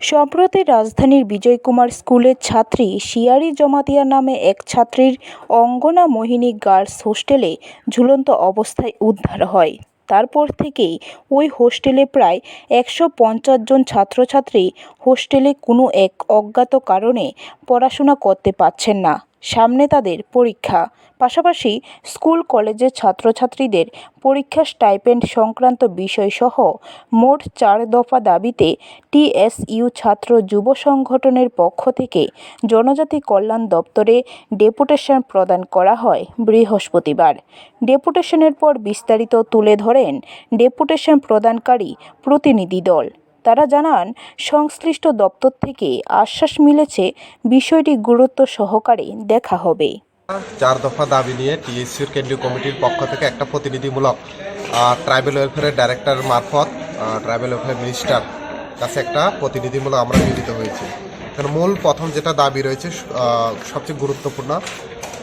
সম্প্রতি রাজধানীর বিজয় কুমার স্কুলের ছাত্রী শিয়ারি জমাতিয়া নামে এক ছাত্রীর অঙ্গনা মোহিনী গার্লস হোস্টেলে ঝুলন্ত অবস্থায় উদ্ধার হয়। তারপর থেকেই ওই হোস্টেলে প্রায় একশো পঞ্চাশ জন ছাত্রছাত্রী হোস্টেলে কোনো এক অজ্ঞাত কারণে পড়াশোনা করতে পারছেন না। সামনে তাদের পরীক্ষা। পাশাপাশি স্কুল কলেজের ছাত্রছাত্রীদের পরীক্ষা স্টাইপেন্ড সংক্রান্ত বিষয়সহ মোট চার দফা দাবিতে টিএসইউ ছাত্র যুব সংগঠনের পক্ষ থেকে জনজাতি কল্যাণ দপ্তরে ডেপুটেশন প্রদান করা হয় বৃহস্পতিবার। ডেপুটেশনের পর বিস্তারিত তুলে ধরেন ডেপুটেশন প্রদানকারী প্রতিনিধি দল। তারা জানান, সংশ্লিষ্ট দপ্তর থেকে আশ্বাস মিলেছে, বিষয়টি গুরুত্ব সহকারে দেখা হবে। চার দফা দাবি নিয়ে টিএসসির কেন্দ্রীয় কমিটির পক্ষ থেকে একটা প্রতিনিধিমূলক ট্রাইবেল ওয়েলফেয়ারের ডাইরেক্টর মারফত ট্রাইবেল ওয়েলফেয়ার মিনিস্টার কাছে একটা প্রতিনিধিমূলক আমরা মিলিত হয়েছি। এখানে মূল প্রথম যেটা দাবি রয়েছে সবচেয়ে গুরুত্বপূর্ণ,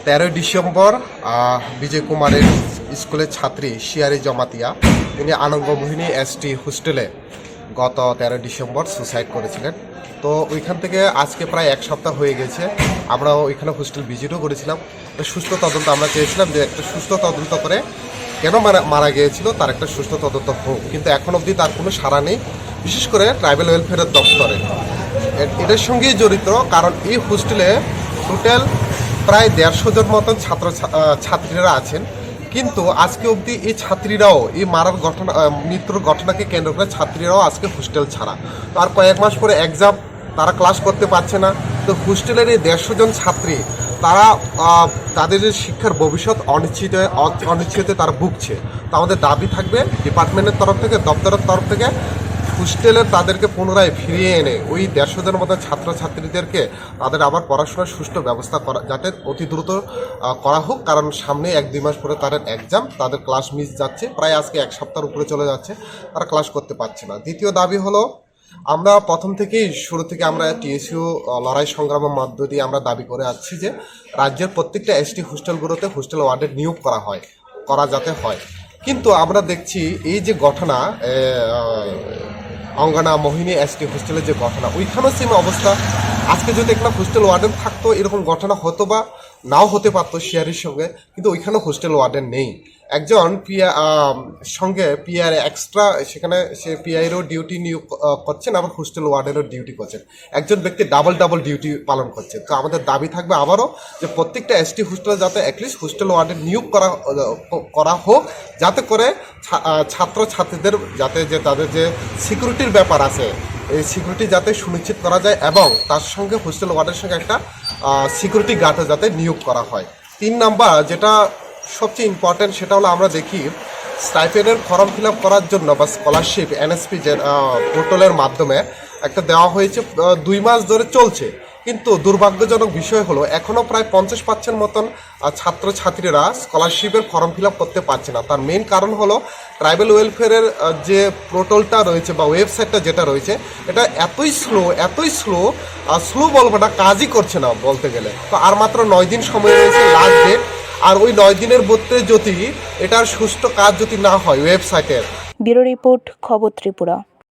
তেরোই ডিসেম্বর বিজয় কুমারের স্কুলের ছাত্রী শিয়ারি জমাতিয়া, তিনি আনন্দমোহিনী এসটি হোস্টেলে গত তেরো ডিসেম্বর সুসাইড করেছিলেন। তো ওইখান থেকে আজকে প্রায় এক সপ্তাহ হয়ে গেছে। আমরা ওইখানে হোস্টেল ভিজিটও করেছিলাম। তো সুস্থ তদন্ত আমরা চেয়েছিলাম যে একটা সুস্থ তদন্ত করে কেন মারা মারা গিয়েছিল, তার একটা সুস্থ তদন্ত হোক। কিন্তু এখন অবধি তার কোনো সাড়া নেই, বিশেষ করে ট্রাইবেল ওয়েলফেয়ারের দপ্তরে। এটার সঙ্গেই জড়িত, কারণ এই হোস্টেলে টোটাল প্রায় দেড়শো জন মতন ছাত্র ছাত্রীরা আছেন। কিন্তু আজকে অবধি এই ছাত্রীরাও, এই মারার ঘটনা মৃত্যুর ঘটনাকে কেন্দ্র করে ছাত্রীরাও আজকে হোস্টেল ছাড়া। তো আর কয়েক মাস পরে এক্সাম তারা ক্লাস করতে পারছে না। তো হোস্টেলের এই দেড়শো জন ছাত্রী, তারা তাদের যে শিক্ষার ভবিষ্যৎ অনিশ্চিত অনিশ্চিত তারা ভুগছে। তো আমাদের দাবি থাকবে ডিপার্টমেন্টের তরফ থেকে, দপ্তরের তরফ থেকে হোস্টেলে তাদেরকে পুনরায় ফিরিয়ে এনে ওই দেড়শো জনের মতো ছাত্রছাত্রীদেরকে তাদের আবার পড়াশোনার সুষ্ঠু ব্যবস্থা করা যাতে অতি দ্রুত করা হোক। কারণ সামনে এক দুই মাস পরে তাদের এক্সাম তাদের ক্লাস মিস যাচ্ছে। প্রায় আজকে এক সপ্তাহের উপরে চলে যাচ্ছে। তারা ক্লাস করতে পারছে না। দ্বিতীয় দাবি হলো, আমরা প্রথম থেকেই, শুরু থেকে আমরা টিএসইউ লড়াই সংগ্রামের মধ্য দিয়ে আমরা দাবি করে আসছি যে, রাজ্যের প্রত্যেকটা এসটি হোস্টেলগুলোতে হোস্টেল ওয়ার্ডের নিয়োগ করা হয়, করা যাতে হয়। কিন্তু আমরা দেখছি এই যে ঘটনা অঙ্গনা মোহিনী এসটি হোস্টেলের যে ঘটনা ওইখানেও সেম অবস্থা। আজকে যদি একটা হোস্টেল ওয়ার্ডেন থাকতো, এরকম ঘটনা হতো বা নাও হতে পারতো শেয়ারের সঙ্গে, কিন্তু ওইখানে হোস্টেল ওয়ার্ডেন নেই। একজন পিয়া সঙ্গে পিআর এক্সট্রা সেখানে সে পিআইয়েরও ডিউটি নিয়োগ করছেন, আবার হোস্টেল ওয়ার্ডেরও ডিউটি করছেন। একজন ব্যক্তি ডাবল ডাবল ডিউটি পালন করছেন। তো আমাদের দাবি থাকবে আবারও যে প্রত্যেকটা এসটি হোস্টেলে যাতে অ্যাটলিস্ট হোস্টেল ওয়ার্ডের নিয়োগ করা করা হোক, যাতে করে ছাত্র ছাত্রীদের যাতে যে তাদের যে সিকিউরিটির ব্যাপার আছে সিকিউরিটি যাতে সুনিশ্চিত করা যায় এবং তার সঙ্গে হোস্টেল ওয়ার্ডের সঙ্গে একটা সিকিউরিটি গার্ডও যাতে নিয়োগ করা হয়। তিন নাম্বার, যেটা সবচেয়ে ইম্পর্ট্যান্ট সেটা হলো আমরা দেখি স্টাইপেন্ডের ফর্ম ফিল করার জন্য বা স্কলারশিপ এনএসপি যে পোর্টালের মাধ্যমে একটা দেওয়া হয়েছে দুই মাস ধরে চলছে। কিন্তু দুর্ভাগ্যজনক বিষয় হলো এখনও প্রায় পঞ্চাশ পার্সেন্ট মতন ছাত্রছাত্রীরা স্কলারশিপের ফর্ম ফিল করতে পারছে না। তার মেন কারণ হলো ট্রাইবাল ওয়েলফেয়ারের যে পোর্টালটা রয়েছে বা ওয়েবসাইটটা যেটা রয়েছে, এটা এতই স্লো এতই স্লো স্লো বলব না, কাজই করছে না বলতে গেলে। তো আর মাত্র নয় দিন সময় রয়েছে লাস্ট ডেট আর ওই নয় দিনের মধ্যে যদি এটার সুষ্ঠু কাজ যদি না হয় ওয়েবসাইটের ব্যুরো রিপোর্ট, খবর ত্রিপুরা।